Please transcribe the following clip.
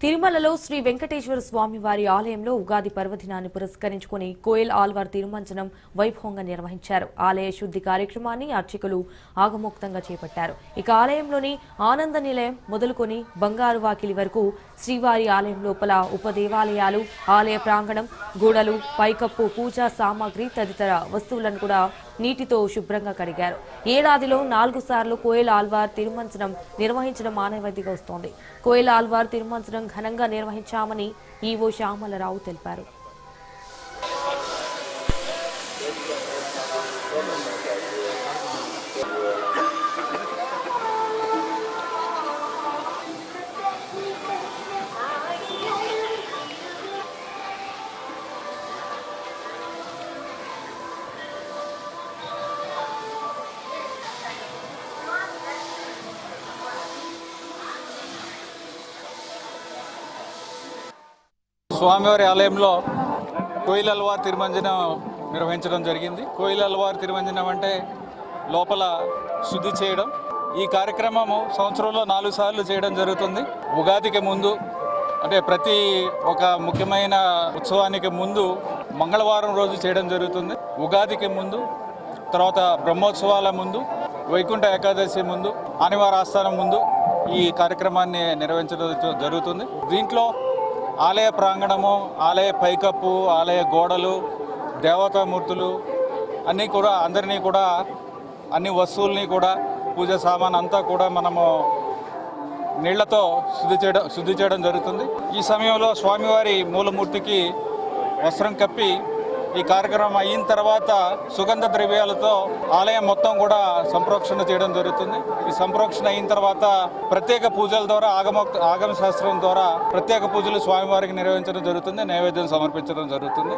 తిరుమలలో శ్రీ వెంకటేశ్వర స్వామి వారి ఆలయంలో ఉగాది పర్వదినాన్ని పురస్కరించుకుని కోయల్ ఆల్వార్ తిరుమంచనం వైభవంగా నిర్వహించారు. ఆలయ శుద్ధి కార్యక్రమాన్ని అర్చకులు ఆగమోక్తంగా చేపట్టారు. ఇక ఆలయంలోని ఆనంద నిలయం మొదలుకొని బంగారు వాకిలి వరకు శ్రీవారి ఆలయం లోపల ఉపదేవాలయాలు ఆలయ ప్రాంగణం గోడలు పైకప్పు పూజా సామాగ్రి తదితర వస్తువులను కూడా నీటితో శుభ్రంగా కడిగారు. ఏడాదిలో నాలుగు సార్లు కోయల్ ఆల్వార్ తిరుమంచనం నిర్వహించడం ఆనవాయితీగా వస్తోంది. కోయల్ ఆల్వార్ తిరుమంచనం ఘనంగా నిర్వహించామని ఈవో శ్యామలరావు తెలిపారు. స్వామివారి ఆలయంలో కోయిలల్వార్ తిరుమంజనం నిర్వహించడం జరిగింది. కోయిలల్వార్ తిరుమంజనం అంటే లోపల శుద్ధి చేయడం. ఈ కార్యక్రమము సంవత్సరంలో నాలుగు సార్లు చేయడం జరుగుతుంది. ఉగాదికి ముందు అంటే ప్రతి ఒక ముఖ్యమైన ఉత్సవానికి ముందు మంగళవారం రోజు చేయడం జరుగుతుంది. ఉగాదికి ముందు తర్వాత బ్రహ్మోత్సవాల ముందు వైకుంఠ ఏకాదశి ముందు ఆనివార ఆస్థానం ముందు ఈ కార్యక్రమాన్ని నిర్వహించడం జరుగుతుంది. దీంట్లో ఆలయ ప్రాంగణము ఆలయ పైకప్పు ఆలయ గోడలు దేవతామూర్తులు అన్నీ కూడా అందరినీ కూడా అన్ని వస్తువుల్ని కూడా పూజ సామాన్ అంతా కూడా మనము నీళ్ళతో శుద్ధి చేయడం శుద్ధి చేయడం జరుగుతుంది. ఈ సమయంలో స్వామివారి మూలమూర్తికి వస్త్రం కప్పి ఈ కార్యక్రమం అయిన తర్వాత సుగంధ ద్రవ్యాలతో ఆలయం మొత్తం కూడా సంప్రోక్షణ చేయడం జరుగుతుంది. ఈ సంప్రోక్షణ అయిన తర్వాత ప్రత్యేక పూజల ద్వారా ఆగమ ఆగమ శాస్త్రం ద్వారా ప్రత్యేక పూజలు స్వామివారికి నిర్వహించడం జరుగుతుంది నైవేద్యం సమర్పించడం జరుగుతుంది.